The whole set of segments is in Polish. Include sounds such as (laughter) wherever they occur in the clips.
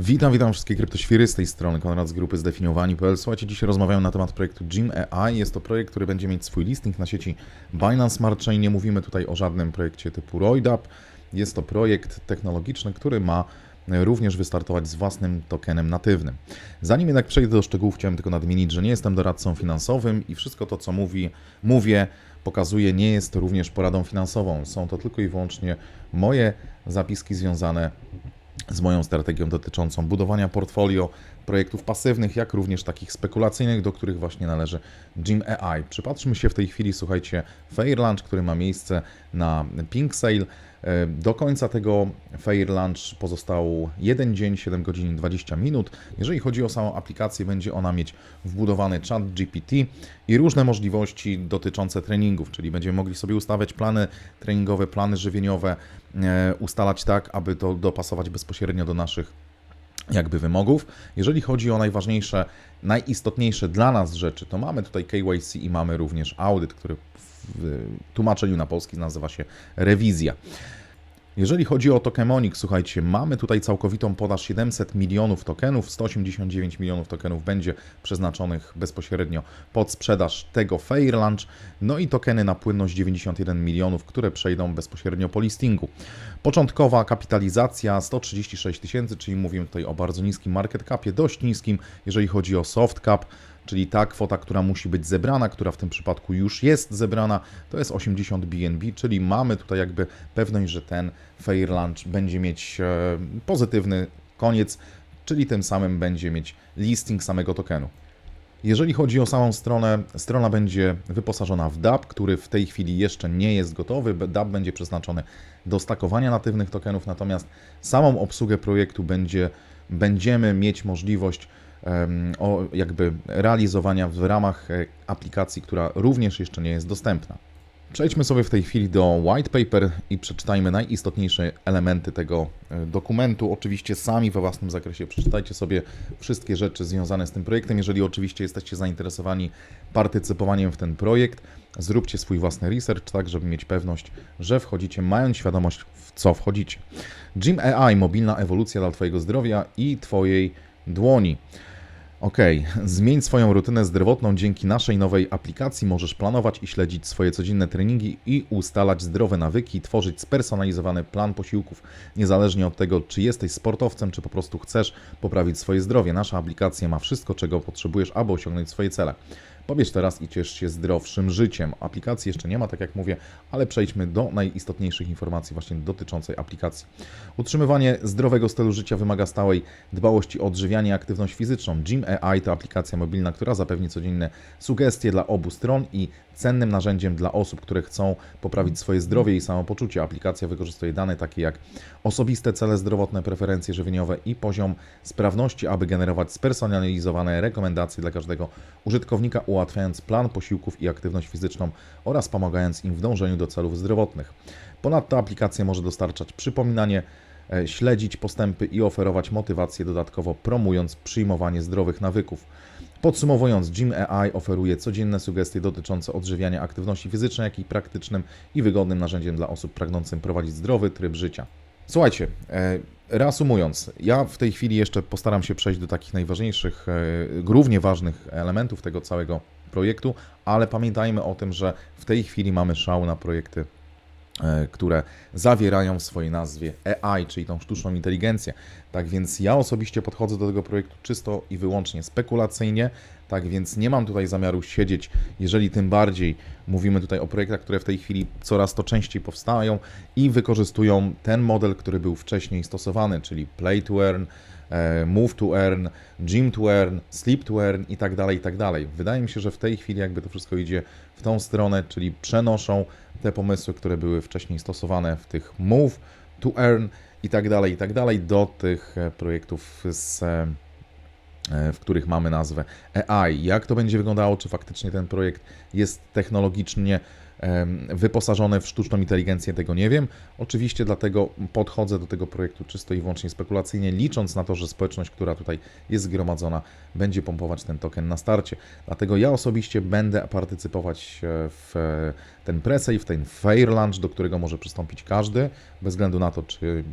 Witam, witam wszystkie kryptoświry z tej strony, Konrad z grupy zdefiniowani.pl. Słuchajcie, dzisiaj rozmawiamy na temat projektu Jim AI. Jest to projekt, który będzie mieć swój listing na sieci Binance Smart Chain. Nie mówimy tutaj o żadnym projekcie typu Roidap. Jest to projekt technologiczny, który ma również wystartować z własnym tokenem natywnym. Zanim jednak przejdę do szczegółów, chciałem tylko nadmienić, że nie jestem doradcą finansowym i wszystko to, co mówi, mówię, pokazuję, nie jest również poradą finansową. Są to tylko i wyłącznie moje zapiski związane z moją strategią dotyczącą budowania portfolio projektów pasywnych, jak również takich spekulacyjnych, do których właśnie należy Jim AI. Przypatrzmy się w tej chwili, słuchajcie, Fair Lunch, który ma miejsce na Pink Sale. Do końca tego Fair Lunch pozostał 1 dzień, 7 godzin i 20 minut. Jeżeli chodzi o samą aplikację, będzie ona mieć wbudowany chat GPT i różne możliwości dotyczące treningów, czyli będziemy mogli sobie ustawiać plany treningowe, plany żywieniowe, e, ustalać tak, aby to dopasować bezpośrednio do naszych jakby wymogów. Jeżeli chodzi o najważniejsze, najistotniejsze dla nas rzeczy, to mamy tutaj KYC i mamy również audyt, który w tłumaczeniu na polski nazywa się rewizja. Jeżeli chodzi o tokemonik, słuchajcie, mamy tutaj całkowitą podaż 700 milionów tokenów, 189 milionów tokenów będzie przeznaczonych bezpośrednio pod sprzedaż tego Fair Lunch, no i tokeny na płynność 91 milionów, które przejdą bezpośrednio po listingu. Początkowa kapitalizacja 136 tysięcy, czyli mówimy tutaj o bardzo niskim market capie, dość niskim, jeżeli chodzi o soft cap, czyli ta kwota, która musi być zebrana, która w tym przypadku już jest zebrana, to jest 80 BNB, czyli mamy tutaj jakby pewność, że ten Fair Lunch będzie mieć e, pozytywny koniec, czyli tym samym będzie mieć listing samego tokenu. Jeżeli chodzi o samą stronę, strona będzie wyposażona w DApp, który w tej chwili jeszcze nie jest gotowy. DApp będzie przeznaczony do stakowania natywnych tokenów, natomiast samą obsługę projektu będzie, będziemy mieć możliwość o jakby realizowania w ramach e, aplikacji, która również jeszcze nie jest dostępna. Przejdźmy sobie w tej chwili do white paper i przeczytajmy najistotniejsze elementy tego e, dokumentu. Oczywiście sami we własnym zakresie przeczytajcie sobie wszystkie rzeczy związane z tym projektem. Jeżeli oczywiście jesteście zainteresowani partycypowaniem w ten projekt, zróbcie swój własny research, tak żeby mieć pewność, że wchodzicie, mając świadomość, w co wchodzicie. Jim AI, mobilna ewolucja dla Twojego zdrowia i Twojej dłoni. Ok, zmień swoją rutynę zdrowotną. Dzięki naszej nowej aplikacji możesz planować i śledzić swoje codzienne treningi i ustalać zdrowe nawyki, tworzyć spersonalizowany plan posiłków, niezależnie od tego, czy jesteś sportowcem, czy po prostu chcesz poprawić swoje zdrowie. Nasza aplikacja ma wszystko, czego potrzebujesz, aby osiągnąć swoje cele. Pobierz teraz i ciesz się zdrowszym życiem. Aplikacji jeszcze nie ma, tak jak mówię, ale przejdźmy do najistotniejszych informacji właśnie dotyczącej aplikacji. Utrzymywanie zdrowego stylu życia wymaga stałej dbałości o odżywianie i aktywność fizyczną. Gym AI to aplikacja mobilna, która zapewni codzienne sugestie dla obu stron i cennym narzędziem dla osób, które chcą poprawić swoje zdrowie i samopoczucie. Aplikacja wykorzystuje dane takie jak osobiste cele zdrowotne, preferencje żywieniowe i poziom sprawności, aby generować spersonalizowane rekomendacje dla każdego użytkownika, ułatwiając plan posiłków i aktywność fizyczną oraz pomagając im w dążeniu do celów zdrowotnych. Ponadto aplikacja może dostarczać przypominanie, e, śledzić postępy i oferować motywację dodatkowo, promując przyjmowanie zdrowych nawyków. Podsumowując, Gym AI oferuje codzienne sugestie dotyczące odżywiania aktywności fizycznej, jak i praktycznym i wygodnym narzędziem dla osób pragnącym prowadzić zdrowy tryb życia. Słuchajcie, e, reasumując, ja w tej chwili jeszcze postaram się przejść do takich najważniejszych, e, równie ważnych elementów tego całego projektu, ale pamiętajmy o tym, że w tej chwili mamy szał na projekty które zawierają w swojej nazwie AI, czyli tą sztuczną inteligencję. Tak więc ja osobiście podchodzę do tego projektu czysto i wyłącznie spekulacyjnie, tak więc nie mam tutaj zamiaru siedzieć, jeżeli tym bardziej mówimy tutaj o projektach, które w tej chwili coraz to częściej powstają i wykorzystują ten model, który był wcześniej stosowany, czyli Play to Earn, e, Move to Earn, Gym to Earn, Sleep to Earn i tak dalej, i tak dalej. Wydaje mi się, że w tej chwili jakby to wszystko idzie w tą stronę, czyli przenoszą te pomysły, które były wcześniej stosowane w tych Move to Earn i tak dalej, i tak dalej, do tych e, projektów z e, e, w których mamy nazwę AI. Jak to będzie wyglądało? Czy faktycznie ten projekt jest technologicznie wyposażony w sztuczną inteligencję? Tego nie wiem. Oczywiście dlatego podchodzę do tego projektu czysto i wyłącznie spekulacyjnie, licząc na to, że społeczność, która tutaj jest zgromadzona, będzie pompować ten token na starcie. Dlatego ja osobiście będę partycypować w ten pre-save, ten fair launch, do którego może przystąpić każdy, bez względu na to, czy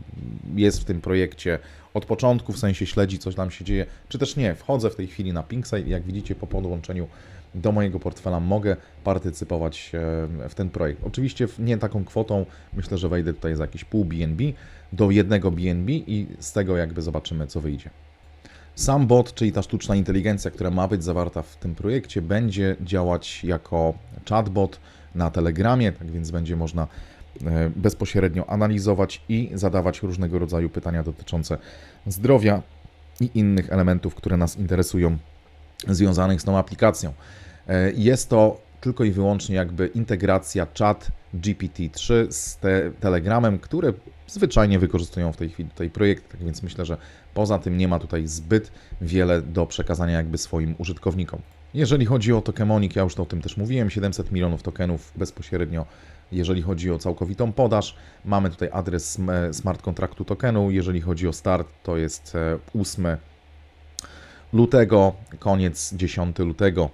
jest w tym projekcie od początku, w sensie śledzi, co tam się dzieje, czy też nie. Wchodzę w tej chwili na Pinkside i jak widzicie po podłączeniu do mojego portfela mogę partycypować e, w ten projekt. Oczywiście nie taką kwotą, myślę, że wejdę tutaj za jakieś pół BNB do jednego BNB i z tego jakby zobaczymy, co wyjdzie. Sam bot, czyli ta sztuczna inteligencja, która ma być zawarta w tym projekcie, będzie działać jako chatbot na Telegramie, tak więc będzie można e, bezpośrednio analizować i zadawać różnego rodzaju pytania dotyczące zdrowia i innych elementów, które nas interesują związanych z tą aplikacją. E, Jest to tylko i wyłącznie jakby integracja chat GPT-3 z te Telegramem, które zwyczajnie wykorzystują w tej chwili tutaj projekt, tak więc myślę, że poza tym nie ma tutaj zbyt wiele do przekazania jakby swoim użytkownikom. Jeżeli chodzi o tokemonik, ja już o tym też mówiłem, 700 milionów tokenów bezpośrednio, jeżeli chodzi o całkowitą podaż, mamy tutaj adres sm- smart kontraktu tokenu, jeżeli chodzi o start, to jest e, 8 lutego, koniec 10 lutego.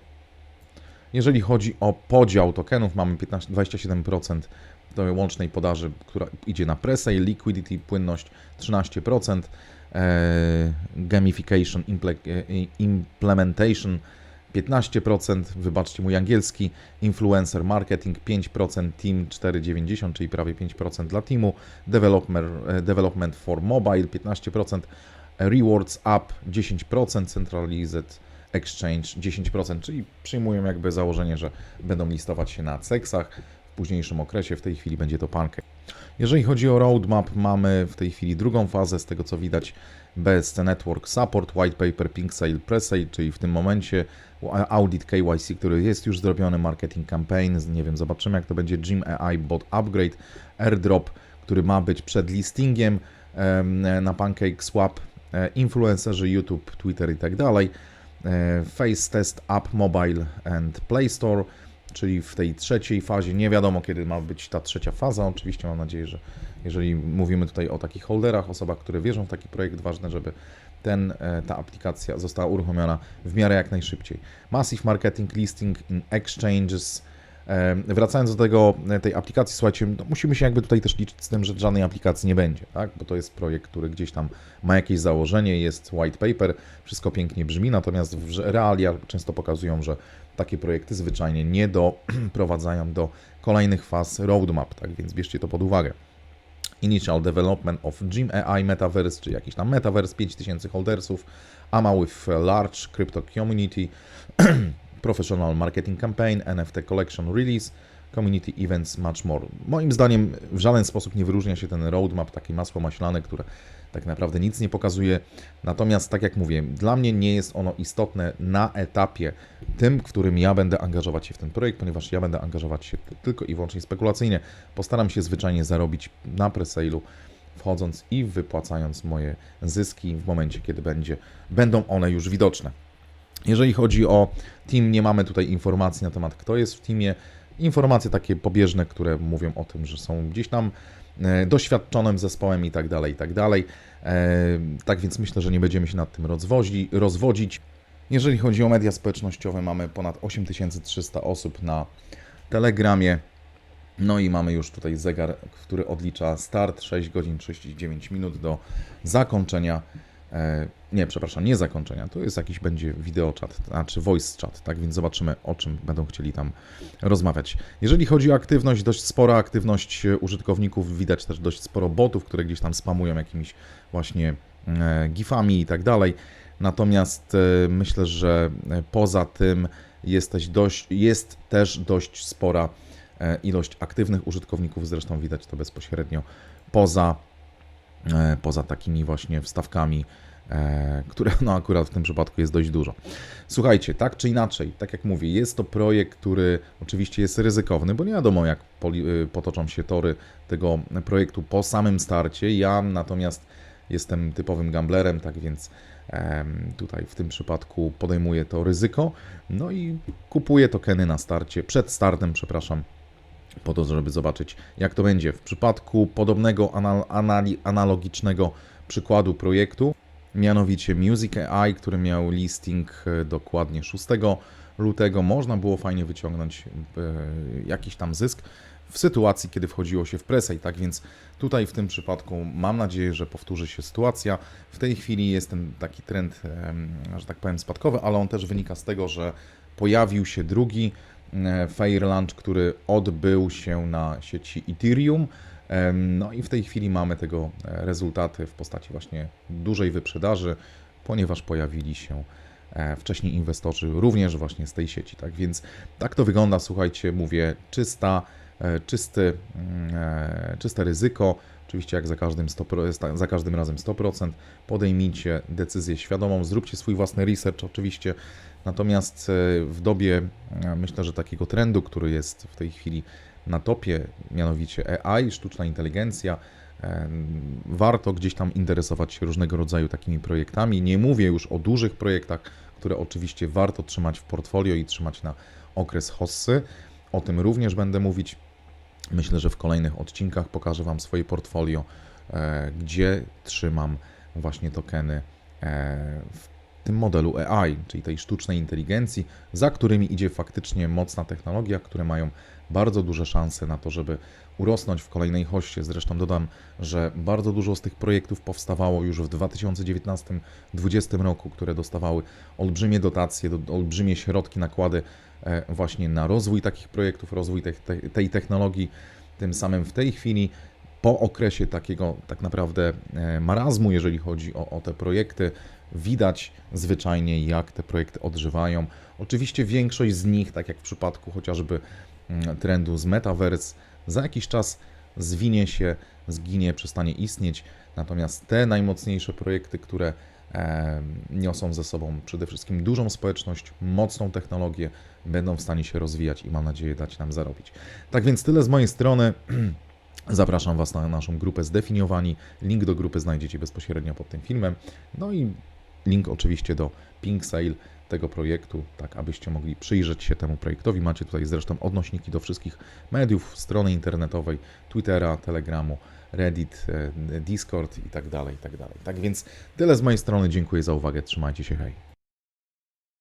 Jeżeli chodzi o podział tokenów, mamy 15, 27% do łącznej podaży, która idzie na presale, liquidity, płynność 13%, e, gamification, e, implementation 15%, wybaczcie mój angielski, influencer marketing 5%, team 4,90, czyli prawie 5% dla teamu, developer, e, development for mobile 15%, rewards up 10%, centralized exchange 10%, czyli przyjmują jakby założenie, że będą listować się na seksach. W późniejszym okresie, w tej chwili będzie to pancake. Jeżeli chodzi o roadmap, mamy w tej chwili drugą fazę, z tego co widać, bez Network Support, White Paper, Pink Sale, Presale, czyli w tym momencie audit KYC, który jest już zrobiony, marketing campaign, nie wiem, zobaczymy jak to będzie, Gym AI Bot Upgrade, airdrop, który ma być przed listingiem em, na Pancake Swap, e, influencerzy YouTube, Twitter i tak dalej, Face Test App Mobile and Play Store, czyli w tej trzeciej fazie. Nie wiadomo, kiedy ma być ta trzecia faza. Oczywiście mam nadzieję, że jeżeli mówimy tutaj o takich holderach, osobach, które wierzą w taki projekt, ważne, żeby ten, e, ta aplikacja została uruchomiona w miarę jak najszybciej. Massive Marketing Listing in Exchanges. E, Wracając do tego, e, tej aplikacji, słuchajcie, no musimy się jakby tutaj też liczyć z tym, że żadnej aplikacji nie będzie, tak? bo to jest projekt, który gdzieś tam ma jakieś założenie, jest white paper, wszystko pięknie brzmi, natomiast realia często pokazują, że takie projekty zwyczajnie nie doprowadzają (clears throat) do kolejnych faz roadmap, tak więc bierzcie to pod uwagę. Initial Development of Gym AI Metaverse, czy jakiś tam Metaverse, 5000 holdersów, AMA with Large Crypto Community, (clears throat) Professional Marketing Campaign, NFT Collection Release, Community Events, much more. Moim zdaniem w żaden sposób nie wyróżnia się ten roadmap, takie masło maślane, które tak naprawdę nic nie pokazuje. Natomiast, tak jak mówię, dla mnie nie jest ono istotne na etapie tym, w którym ja będę angażować się w ten projekt, ponieważ ja będę angażować się tylko i wyłącznie spekulacyjnie. Postaram się zwyczajnie zarobić na presale'u, wchodząc i wypłacając moje zyski w momencie, kiedy będzie, będą one już widoczne. Jeżeli chodzi o team, nie mamy tutaj informacji na temat, kto jest w teamie. Informacje takie pobieżne, które mówią o tym, że są gdzieś tam e, doświadczonym zespołem i tak dalej, i tak dalej. E, Tak więc myślę, że nie będziemy się nad tym rozwozi, rozwodzić. Jeżeli chodzi o media społecznościowe, mamy ponad 8300 osób na Telegramie. No i mamy już tutaj zegar, który odlicza start 6 godzin 39 minut do zakończenia. E, nie, przepraszam, nie zakończenia. To jest jakiś będzie wideoczat, znaczy voice chat, tak więc zobaczymy o czym będą chcieli tam rozmawiać. Jeżeli chodzi o aktywność, dość spora aktywność e, użytkowników, widać też dość sporo botów, które gdzieś tam spamują jakimiś właśnie e, gifami i tak dalej. Natomiast myślę, że poza tym jest też dość, jest też dość spora ilość aktywnych użytkowników, zresztą widać to bezpośrednio poza, poza takimi właśnie wstawkami, e, które no akurat w tym przypadku jest dość dużo. Słuchajcie, tak czy inaczej, tak jak mówię, jest to projekt, który oczywiście jest ryzykowny, bo nie wiadomo jak y, potoczą się tory tego projektu po samym starcie. Ja natomiast jestem typowym gamblerem, tak więc tutaj w tym przypadku podejmuję to ryzyko, no i kupuję tokeny na starcie, przed startem, przepraszam, po to, żeby zobaczyć, jak to będzie. W przypadku podobnego anal- analogicznego przykładu projektu, mianowicie Music AI, który miał listing e, dokładnie 6 lutego. Można było fajnie wyciągnąć e, jakiś tam zysk w sytuacji, kiedy wchodziło się w presę. I tak więc tutaj w tym przypadku mam nadzieję, że powtórzy się sytuacja. W tej chwili jest ten taki trend, że tak powiem, spadkowy, ale on też wynika z tego, że pojawił się drugi Fair Launch, który odbył się na sieci Ethereum. No i w tej chwili mamy tego e, rezultaty w postaci właśnie dużej wyprzedaży, ponieważ pojawili się e, wcześniej inwestorzy również właśnie z tej sieci. Tak więc tak to wygląda, słuchajcie, mówię, czysta, e, czysty, mm, e, czyste ryzyko. Oczywiście jak za każdym, 100%, za każdym razem 100%. Podejmijcie decyzję świadomą, zróbcie swój własny research oczywiście. Natomiast e, w dobie, e, myślę, że takiego trendu, który jest w tej chwili na topie, mianowicie AI, sztuczna inteligencja, em, warto gdzieś tam interesować się różnego rodzaju takimi projektami. Nie mówię już o dużych projektach, które oczywiście warto trzymać w portfolio i trzymać na okres hossy. O tym również będę mówić. Myślę, że w kolejnych odcinkach pokażę Wam swoje portfolio, e, gdzie trzymam właśnie tokeny e, w tym modelu AI, czyli tej sztucznej inteligencji, za którymi idzie faktycznie mocna technologia, które mają bardzo duże szanse na to, żeby urosnąć w kolejnej hoście. Zresztą dodam, że bardzo dużo z tych projektów powstawało już w 2019-2020 roku, które dostawały olbrzymie dotacje, do- olbrzymie środki, nakłady e, właśnie na rozwój takich projektów, rozwój tej technologii. Tym samym w tej chwili po okresie takiego tak naprawdę e, marazmu, jeżeli chodzi o, o te projekty, widać zwyczajnie, jak te projekty odżywają. Oczywiście większość z nich, tak jak w przypadku chociażby mm, trendu z Metaverse, za jakiś czas zwinie się, zginie, przestanie istnieć. Natomiast te najmocniejsze projekty, które niosą ze sobą przede wszystkim dużą społeczność, mocną technologię, będą w stanie się rozwijać i mam nadzieję dać nam zarobić. Tak więc tyle z mojej strony. (clears throat) Zapraszam Was na naszą grupę Zdefiniowani. Link do grupy znajdziecie bezpośrednio pod tym filmem. No i link oczywiście do Pink Sale tego projektu, tak abyście mogli przyjrzeć się temu projektowi. Macie tutaj zresztą odnośniki do wszystkich mediów, strony internetowej, Twittera, Telegramu, Reddit, e, Discord i tak dalej, i tak. Tak więc tyle z mojej strony. Dziękuję za uwagę. Trzymajcie się, hej.